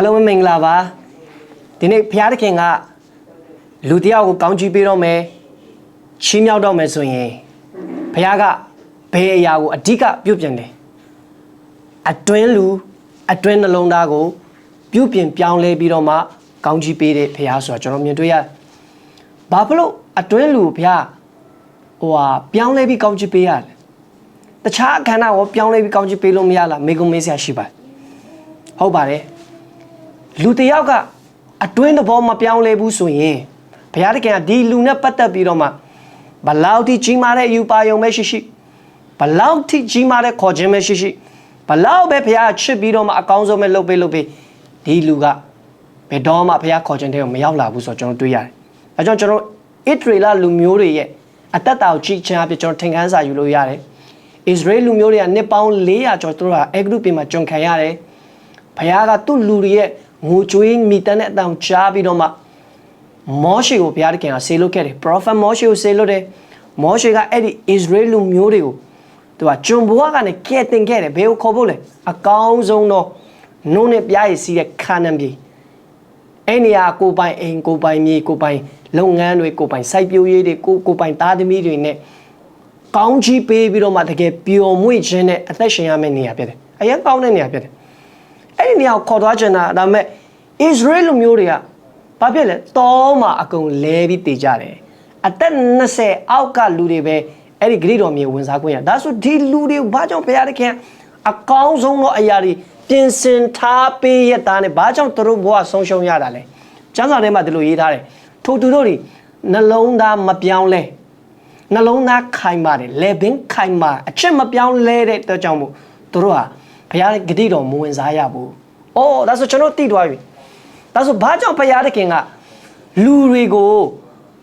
အားလုံးပဲမင်္ဂလာပါဒီနေ့ဘုရားသခင်ကလူတစ်ယောက်ကိုကောင်းချီးပေးတော့မယ်ချီးမြှောက်တော့မယ်ဆိုရင်ဘုရားကဘယ်အရာကိုအဓိကပြုပြင်တယ်အတွင်းလူအတွင်းနှလုံးသားကို ပြုပြင်ပြောင်းလဲပြီးတော့မှကောင်းချီးပေးတဲ့ဘုရားဆိုတော့ကျွန်တော်မြင်တွေ့ရတယ်ဘာဖြစ်လို့အတွင်းလူကိုဘုရားဟိုဟာပြောင်းလဲပြီးကောင်းချီးပေးရလဲတခြားအခန္ဓာကိုပြောင်းလဲပြီးကောင်းချီးပေးလို့မရလားမေကုံမေးစရာရှိပါတယ်ဟုတ်ပါတယ် လူတစ်ယောက်ကအတွင်းသဘောမပြောင်းလဲဘူးဆိုရင်ဘုရားသခင်ကဒီလူနဲ့ပတ်သက်ပြီးတော့မှဘလောက်ထိကြီးမားတဲ့အယူပါယုံပဲရှိရှိဘလောက်ထိကြီးမားတဲ့ခေါ်ခြင်းပဲရှိရှိဘလောက်ပဲဘုရားချစ်ပြီးတော့မှအကောင်းဆုံးပဲလုပ်ပေးလုပ်ပေးဒီလူကဘယ်တော့မှဘုရားခေါ်ခြင်းတဲ့ကိုမရောက်လာဘူးဆိုတော့ကျွန်တော်တွေးရတယ်။အဲကြောင့်ကျွန်တော်ဣသရေလလူမျိုးတွေရဲ့အသက်တာကိုကြည့်ချင်အဖြစ်ကျွန်တော်ထင်ခန်းစာယူလို့ရတယ်။ဣသရေလလူမျိုးတွေကနှစ်ပေါင်း400ကျော်သူတို့ကအဲဂရုပြင်မှာကျွန်ခံရတယ်။ဘုရားကသူ့လူတွေရဲ့ ငိုကြွေးမိတမ်းတဲ့အတောင်ကြားပြီးတော့မှမောရှေကိုဘုရားတခင်ကဆေလွတ်ခဲ့တယ်။ Prophet မောရှေကိုဆေလွတ်တယ်။မောရှေကအဲ့ဒီ Israel လူမျိုးတွေကိုသူကကျွန်ဘွားကနေကဲတင်ခဲ့တယ်။ဘယ်ကိုခေါ်ဖို့လဲ။အကောင်းဆုံးသောနုံးနဲ့ပြားရည်စီးတဲ့ခါနန်ပြည်။အဲ့နေရာကိုပိုင်အိမ်ကိုပိုင်မြေကိုပိုင်လုပ်ငန်းတွေကိုပိုင်စိုက်ပျိုးရေးတွေကိုကိုပိုင်သားသမီးတွေနဲ့ကောင်းချီးပေးပြီးတော့မှတကယ်ပျော်မွေ့ခြင်းနဲ့အသက်ရှင်ရမယ့်နေရာဖြစ်တယ်။အရင်ကောင်းတဲ့နေရာဖြစ်တယ်။ အဲ့ဒီနေရာကိုခေါ်သွားချင်တာဒါပေမဲ့ Israel လူမျိုးတွေကဘာဖြစ်လဲတောမှာအကုန်လဲပြီးတည်ကြတယ်အသက်20အောက်ကလူတွေပဲအဲ့ဒီဂရိတော်မြေဝင်စားခွင့်ရဒါဆိုဒီလူတွေဘာကြောင့်ဘုရားသခင်အကောင်းဆုံးသောအရာတွေပြင်ဆင်ထားပေးရတာနဲ့ဘာကြောင့်သူတို့ဘဝဆုံးရှုံးရတာလဲကျမ်းစာထဲမှာဒီလိုရေးထားတယ်ထိုသူတို့တွေနှလုံးသားမပြောင်းလဲနှလုံးသားခိုင်ပါတယ်လေဘင်းခိုင်ပါအချက်မပြောင်းလဲတဲ့အတွက်ကြောင့်မို့သူတို့ဟာ ဘုရားဂတိတော်မဝင်စားရဘူး။အော်ဒါဆိုကျွန်တော်သိသွားပြီ။ဒါဆိုဘာကြောင့်ဘုရားသခင်ကလူတွေကို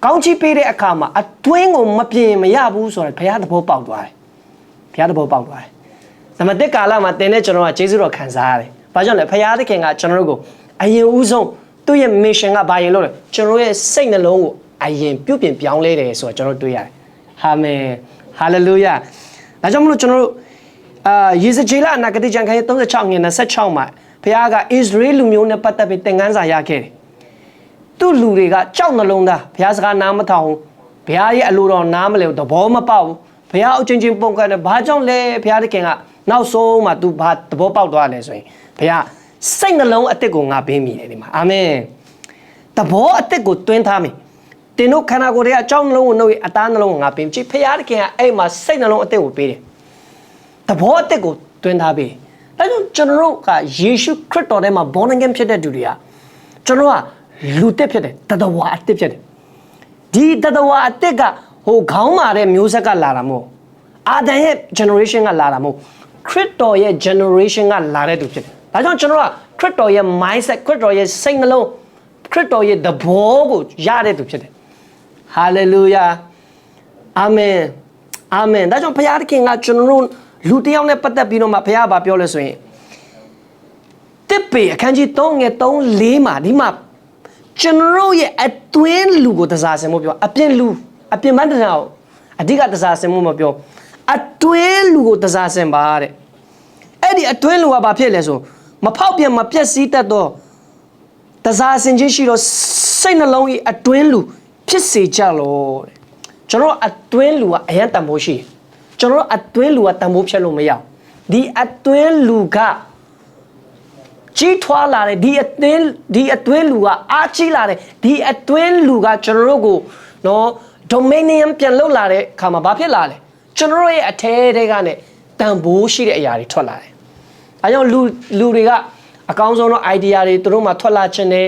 ကောင်းချီးပေးတဲ့အခါမှာအတွင်းကိုမပြင်မရဘူးဆိုတော့ဘုရားသဘောပေါက်သွားတယ်။ဘုရားသဘောပေါက်သွားတယ်။သမတက်ကာလမှာတင်တဲ့ကျွန်တော်ကကျေးဇူးတော်ခံစားရတယ်။ဘာကြောင့်လဲဘုရားသခင်ကကျွန်တော်တို့ကိုအရင်ဦးဆုံးသူ့ရဲ့ mission ကဘာရင်လို့လဲကျွန်တော်ရဲ့စိတ်နှလုံးကိုအရင်ပြုပြင်ပြောင်းလဲတယ်ဆိုတော့ကျွန်တော်တွေ့ရတယ်။အာမင်။ဟာလေလုယာ။ဒါကြောင့်မလို့ကျွန်တော်တို့ အာယေဇကျေလအနာဂတိကျမ်းခန်းရဲ့36ငွေ26မှာဘုရားကဣသရေလလူမျိုးနဲ့ပတ်သက်ပြီးသင်ခန်းစာရခဲ့တယ်။သူ့လူတွေကကြောက်နှလုံးသားဘုရားစကားနားမထောင်ဘူး။ဘုရားရဲ့အလိုတော်နားမလဲဘူးသဘောမပေါက်ဘူး။ဘုရားအချင်းချင်းပုံကန်တယ်ဘာကြောင့်လဲဘုရားသခင်ကနောက်ဆုံးမှ तू ဘာသဘောပေါက်သွားလဲဆိုရင်ဘုရားစိတ်နှလုံးအစ်စ်ကိုငါပေးမိတယ်ဒီမှာအာမင်။သဘောအစ်စ်ကိုတွင်းထားမိ။တင်တို့ခန္ဓာကိုယ်တွေကအကြောင်းနှလုံးကိုနှုတ်ရအသားနှလုံးကိုငါပေးမိ။ဘုရားသခင်ကအဲ့မှာစိတ်နှလုံးအစ်စ်ကိုပေးတယ်။ သဘောအစ်စ်ကိုတွင်းထားပေး။ဒါကြောင့်ကျွန်တော်တို့ကယေရှုခရစ်တော်ထဲမှာ born again ဖြစ်တဲ့သူတွေကကျွန်တော်ကလူတစ်ဖြစ်တယ်တတဝါအစ်စ်ဖြစ်တယ်ဒီတတဝါအစ်စ်ကဟိုခေါင်းမာတဲ့မျိုးဆက်ကလာတာမဟုတ်အာဒံရဲ့ generation ကလာတာမဟုတ်ခရစ်တော်ရဲ့ generation ကလာတဲ့သူဖြစ်တယ်ဒါကြောင့်ကျွန်တော်ကခရစ်တော်ရဲ့ mindset ခရစ်တော်ရဲ့စိတ်နှလုံးခရစ်တော်ရဲ့သဘောကိုရတဲ့သူဖြစ်တယ် hallelujah amen amen ဒါကြောင့်ဘုရားသခင်ကကျွန်တော်တို့ လူတစ်ယောက်နဲ့ပတ်သက်ပြီးတော့မှဘုရားကပြောလဲဆိုရင်တစ်ပေအခန်းကြီး3ငယ်3 4မှာဒီမှာကျွန်တော်တို့ရဲ့အတွင်းလူကိုတစားဆင်မှုပြောအပြင်လူအပြင်မတနာကိုအဓိကတစားဆင်မှုမပြောအတွင်းလူကိုတစားဆင်ပါတဲ့အဲ့ဒီအတွင်းလူကဘာဖြစ်လဲဆိုမဖောက်ပြန်မပြက်စီးတတ်တော့တစားဆင်ခြင်းရှိတော့စိတ်နှလုံး၏အတွင်းလူဖြစ်စေကြလို့တဲ့ကျွန်တော်အတွင်းလူကအရန်တန်ဖိုးရှိတယ် ကျွန်တော်အတွင်းလူကတန်ဖိုးဖြတ်လို့မရဘူးဒီအတွင်းလူကကြီးထွားလာတဲ့ဒီအတွင်းဒီအတွင်းလူကအားကြီးလာတဲ့ဒီအတွင်းလူကကျွန်တော်တို့ကိုနော် dominion ပြန်လုပ်လာတဲ့အခါမှာဘာဖြစ်လာလဲကျွန်တော်တို့ရဲ့အထဲထဲကနေတန်ဖိုးရှိတဲ့အရာတွေထွက်လာတယ်။အဲကြောင့်လူလူတွေကအကောင်းဆုံးသော idea တွေသူတို့မှထွက်လာခြင်းနဲ့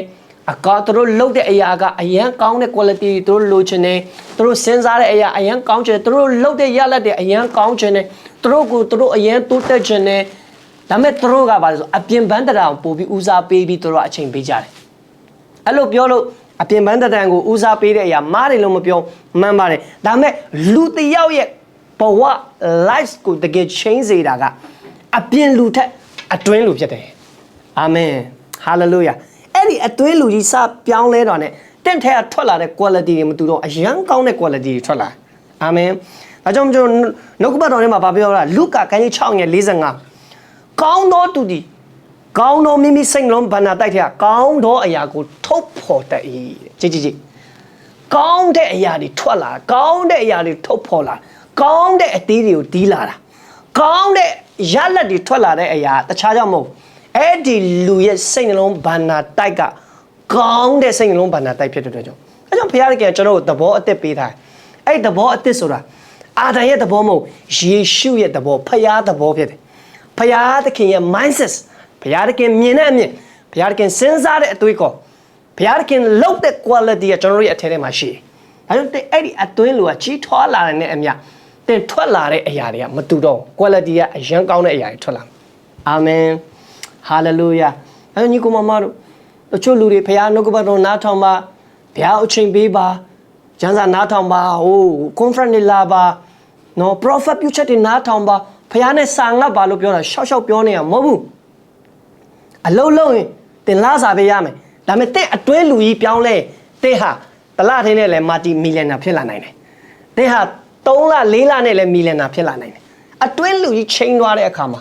အကောသူတို့လုပ်တဲ့အရာကအရန်ကောင်းတဲ့ quality တွေသူတို့လိုချင်တယ်သူတို့စဉ်းစားတဲ့အရာအရန်ကောင်းချင်တယ်သူတို့လုပ်တဲ့ရလဒ်တွေအရန်ကောင်းချင်တယ်သူတို့ကိုသူတို့အရန်တိုးတက်ချင်တယ်ဒါပေမဲ့သူတို့ကဘာလဲဆိုအပြင်ပန်းတရာကိုပို့ပြီးဦးစားပေးပြီးသူတို့အချိန်ပေးကြတယ်အဲ့လိုပြောလို့အပြင်ပန်းတရံကိုဦးစားပေးတဲ့အရာမားတယ်လို့မပြောမှန်ပါတယ်ဒါပေမဲ့လူတစ်ယောက်ရဲ့ဘဝ life ကိုတကယ် change စေတာကအပြင်လူထက်အတွင်းလူဖြစ်တယ်အာမင် hallelujah အဲ့ဒီအတွင်းလူကြီးစပြောင်းလဲတော့ ਨੇ တင့်ထဲကထွက်လာတဲ့ quality တွေမတူတော့အရန်ကောင်းတဲ့ quality တွေထွက်လာအာမင်ဒါကြောင့်ကျွန်တော်နှုတ်ကပတ်တော်ထဲမှာဗာပြောတာလုကာခန်းကြီး6ငယ်45ကောင်းသောသူသည်ကကောင်းသောမိမိစိတ်နှလုံးဗန္နာတိုက်ထဲကကောင်းသောအရာကိုထုတ်ဖော်တတ်၏ကြည့်ကြည့်ကြည့်ကောင်းတဲ့အရာတွေထွက်လာကောင်းတဲ့အရာတွေထုတ်ဖော်လာကောင်းတဲ့အသီးတွေကိုတီးလာတာကောင်းတဲ့ရလက်တွေထွက်လာတဲ့အရာတခြားကြောင့်မဟုတ် အဲ့ဒီလူရဲ့စိတ်နှလုံးဗန္နာတိုက်ကကောင်းတဲ့စိတ်နှလုံးဗန္နာတိုက်ဖြစ်တဲ့အတွက်ကြောင့်အဲကြောင့်ဘုရားကကျွန်တော်တို့သဘောအသစ်ပေးထားတယ်အဲ့ဒီသဘောအသစ်ဆိုတာအာဒံရဲ့သဘောမဟုတ်ယေရှုရဲ့သဘောဖခင်သဘောဖြစ်တယ်ဖခင်သခင်ရဲ့ mindset ဘုရားသခင်မြင်တဲ့အမြင်ဘုရားသခင်စဉ်းစားတဲ့အတွေးခေါ်ဘုရားသခင်လုပ်တဲ့ quality ကကျွန်တော်တို့ရဲ့အထက်ထဲမှာရှိတယ်။အဲဒါကြောင့်အဲ့ဒီအတွင်းလူကကြီးထွားလာတဲ့အမြတင်ထွက်လာတဲ့အရာတွေကမတူတော့ဘူး quality ကအရန်ကောင်းတဲ့အရာတွေထွက်လာမယ်။အာမင်။ ဟာလေလုယာ။အဲညီကောင်မမတို့တချို့လူတွေဘုရားနှုတ်ကပတ်တော်နားထောင်ပါဘုရားအချိန်ပေးပါကျမ်းစာနားထောင်ပါဟို conference တွေလာပါနော် prophet ပြုချက်တွေနားထောင်ပါဘုရားနဲ့စာငတ်ပါလို့ပြောတာရှောက်ရှောက်ပြောနေရမဟုတ်ဘူးအလုံးလုံးရင်တင်လာစာပေးရမယ်ဒါပေမဲ့တဲ့အတွင်းလူကြီးပြောင်းလဲတဲ့ဟာတလထင်းနဲ့လည်းမာတီမီလီယံနာဖြစ်လာနိုင်တယ်တဲ့ဟာ3လ4လနဲ့လည်းမီလီယံနာဖြစ်လာနိုင်တယ်အတွင်းလူကြီးချိန်သွားတဲ့အခါမှာ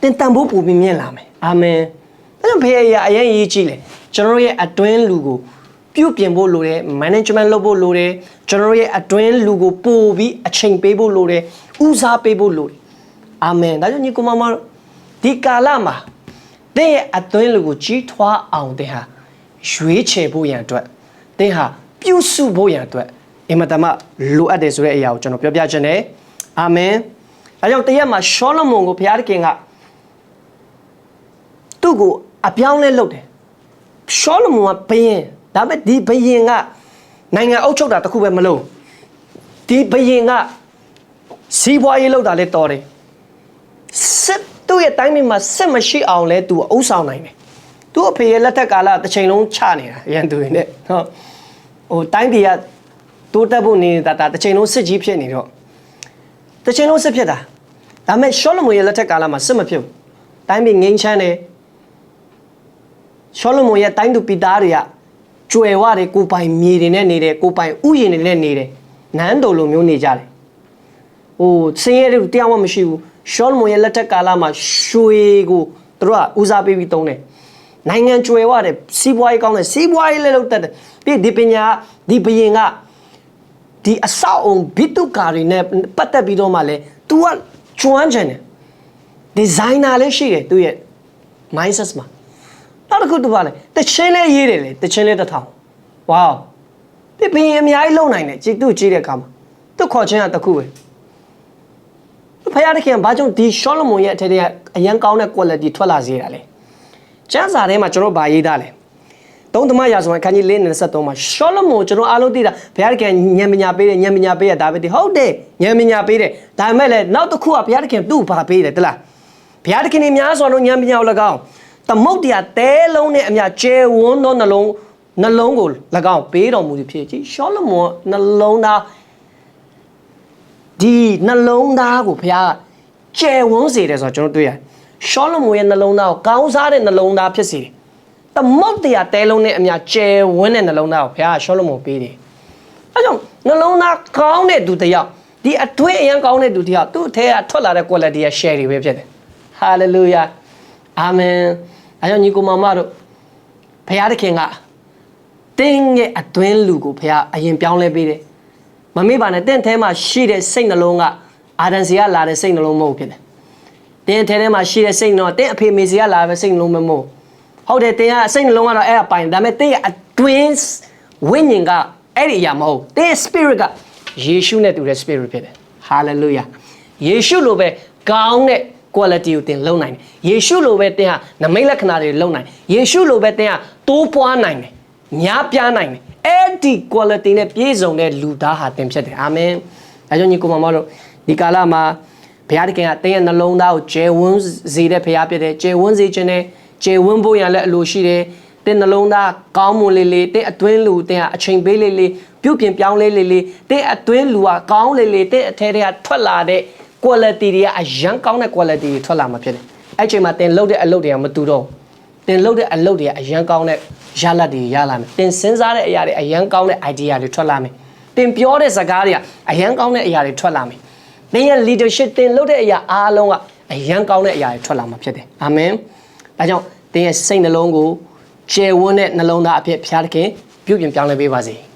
တင်တန်ဖို့ပူပြီးမြင်လာမယ်အာမင်အဲကြောင့်ဖေရအရင်ရေးကြည့်လေကျွန်တော်တို့ရဲ့အတွင်းလူကိုပြုပြင်ဖို့လိုတယ် management လုပ်ဖို့လိုတယ်ကျွန်တော်တို့ရဲ့အတွင်းလူကိုပို့ပြီးအချိန်ပေးဖို့လိုတယ်ဦးစားပေးဖို့လိုတယ်အာမင်ဒါကြောင့်ညီကောင်မတို့ဒီကာလမှာတဲ့ရဲ့အသွင်းလူကိုကြီးထွားအောင်တဲ့ဟာရွေးချယ်ဖို့ရန်အတွက်တဲ့ဟာပြုစုဖို့ရန်အတွက်အင်မတန်မှလိုအပ်တယ်ဆိုတဲ့အရာကိုကျွန်တော်ပြောပြချင်တယ်အာမင်အဲကြောင့်တရက်မှာရှောလမုန်ကိုဘုရားသခင်က သူ့ကိုအပြောင်းလဲလုပ်တယ်ရှောလမုန်ကဘယင်ဒါပေမဲ့ဒီဘယင်ကနိုင်ငံအုပ်ချုပ်တာတခုပဲမလုပ်ဒီဘယင်ကစီးပွားရေးလုပ်တာလဲတော်တယ်စစ်သူ့ရဲ့တိုင်းပြည်မှာစစ်မရှိအောင်လဲသူအုပ်ဆောင်နိုင်တယ်သူ့အဖေရဲ့လက်ထက်ကာလတစ်ချိန်လုံးချနေတာရန်သူတွေနဲ့ဟုတ်ဟိုတိုင်းပြည်ကတိုးတက်ဖို့နေတာတာတစ်ချိန်လုံးစစ်ကြီးဖြစ်နေတော့တစ်ချိန်လုံးစစ်ဖြစ်တာဒါပေမဲ့ရှောလမုန်ရဲ့လက်ထက်ကာလမှာစစ်မဖြစ်ဘူးတိုင်းပြည်ငြိမ်းချမ်းတယ် ရှောလမုန်ရဲ့တိုင်းသူပြည်သားတွေကကျွယ်ဝတယ်ကိုပိုင်မြေတွေနဲ့နေတယ်ကိုပိုင်ဥယျာဉ်တွေနဲ့နေတယ်နန်းတော်လိုမျိုးနေကြတယ်ဟိုစင်းရဲတွေတရားမှမရှိဘူးရှောလမုန်ရဲ့လက်ထက်ကာလမှာရွှေကိုသူတို့ကဦးစားပေးပြီးသုံးတယ်နိုင်ငံကျွယ်ဝတယ်စီးပွားရေးကောင်းတယ်စီးပွားရေးလည်းလုပ်တတ်တယ်ပြီးဒီပညာဒီဘယင်ကဒီအဆောက်အုံဘိတုကာတွေနဲ့ပတ်သက်ပြီးတော့မှလဲ तू ကကျွမ်းကျင်တယ်ဒီဇိုင်နာလည်းရှိတယ်သူရဲ့ mindset မှာ နောက်တစ်ခုသူကလည်းတချင်းလေးရေးတယ်လေတချင်းလေးတစ်ထောင်ဝေါပြဘယင်အများကြီးလုံနိုင်တယ်ကြည့်သူ့ကြည့်တဲ့အခါမှာသူ့ခေါ်ချင်းကတစ်ခုပဲဖယားတခင်ဘာကြောင့်ဒီရှောလမုန်ရဲ့အထက်ထဲကအရန်ကောင်းတဲ့ quality ထွက်လာစေတာလဲကျမ်းစာထဲမှာကျွန်တော်ဗာရေးသားလဲသုံးသမရာဇဝင်အခန်းကြီး၄နဲ့73မှာရှောလမုန်ကျွန်တော်အားလုံးသိတာဘုရားတခင်ဉာဏ်ပညာပေးတယ်ဉာဏ်ပညာပေးရဒါပဲဒီဟုတ်တယ်ဉာဏ်ပညာပေးတယ်ဒါပေမဲ့လည်းနောက်တစ်ခုကဘုရားတခင်သူ့ဘာပေးတယ်တလားဘုရားတခင်ကြီးများစွာသောဉာဏ်ပညာကို၎င်း သမုတ်တရားတဲလုံးနဲ့အမြကျဲဝန်းသောနှလုံးနှလုံးကို၎င်းပေးတော်မူသည်ဖြစ်ကြည်ရှောလမုန်နှလုံးသားဒီနှလုံးသားကိုဘုရားကျယ်ဝန်းစေတယ်ဆိုတော့ကျွန်တော်တွေ့ရတယ်ရှောလမုန်ရဲ့နှလုံးသားကိုကောင်းစားတဲ့နှလုံးသားဖြစ်စေတယ်။သမုတ်တရားတဲလုံးနဲ့အမြကျယ်ဝန်းတဲ့နှလုံးသားကိုဘုရားရှောလမုန်ပေးတယ်။အဲကြောင့်နှလုံးသားကောင်းတဲ့သူတစ်ယောက်ဒီအတွင်းအရင်ကောင်းတဲ့သူတစ်ယောက်သူ့အထက်ကထွက်လာတဲ့ quality ရဲ့ share တွေပဲဖြစ်တယ်။ hallelujah amen အဲကြောင့်ညီကိုမမတို့ဘုရားသခင်ကတင်းရဲ့အတွင်းလူကိုဘုရားအရင်ပြောင်းလဲပေးတယ်။မမေ့ပါနဲ့တင့်ထဲမှာရှိတဲ့စိတ်နှလုံးကအာဒန်စီကလာတဲ့စိတ်နှလုံးမဟုတ်ဖြစ်တယ်။တင်းထဲထဲမှာရှိတဲ့စိတ်နှလုံးတင်းအဖေမေစီကလာတဲ့စိတ်နှလုံးမဟုတ်။ဟုတ်တယ်တင်းကစိတ်နှလုံးကတော့အဲ့အပိုင်ဒါပေမဲ့တင်းရဲ့အတွင်းဝိညာဉ်ကအဲ့ဒီအရာမဟုတ်။တင်းရဲ့ spirit ကယေရှုနဲ့တူတဲ့ spirit ဖြစ်တယ်။ hallelujah ။ယေရှုလိုပဲကောင်းတဲ့ quality ကိုတင်လုံနိုင်တယ်။ယေရှုလိုပဲတင်းဟာနမိတ်လက္ခဏာတွေလုံနိုင်တယ်။ယေရှုလိုပဲတင်းဟာတိုးပွားနိုင်တယ်။များပြားနိုင်တယ်။အဲ့ဒီ quality နဲ့ပြည့်စုံတဲ့လူသားဟာတင်ဖြစ်တယ်အာမင်အဲကြောင့်ညီကိုမမတို့ဒီကာလမှာဘုရားသခင်ကတင်းရဲ့နှလုံးသားကိုကျယ်ဝန်းစေတဲ့ဘုရားဖြစ်တယ်ကျယ်ဝန်းစေခြင်းနဲ့ကျယ်ဝန်းဖို့ရန်လည်းအလိုရှိတယ်တင်းနှလုံးသားကောင်းမွန်လေးလေးတင်းအတွင်းလူတင်းဟာအချိန်ပေးလေးလေးပြုတ်ပြင်ပြောင်းလေးလေးလေးတင်းအတွင်းလူကကောင်းလေးလေးတင်းအထဲထဲကထွက်လာတဲ့ quality တွေကအရန်ကောင်းတဲ့ quality တွေထွက်လာမှာဖြစ်တယ်အဲ့ချိန်မှာတင်းလှုပ်တဲ့အလုပ်တွေကမတူတော့ဘူးတင်လုပ်တဲ့အလုပ်တွေကအရန်ကောင်းတဲ့ရလဒ်တွေရလာမယ်တင်စဉ်းစားတဲ့အရာတွေအရန်ကောင်းတဲ့ idea တွေထွက်လာမယ်တင်ပြောတဲ့စကားတွေကအရန်ကောင်းတဲ့အရာတွေထွက်လာမယ်တင်ရဲ့ leadership တင်လုပ်တဲ့အရာအားလုံးကအရန်ကောင်းတဲ့အရာတွေထွက်လာမှာဖြစ်တယ်အာမင်ဒါကြောင့်သင်ရဲ့စိတ်နှလုံးကိုကျယ်ဝန်းတဲ့နှလုံးသားအဖြစ်ဘုရားသခင်ပြုပြင်ပြောင်းလဲပေးပါစေ။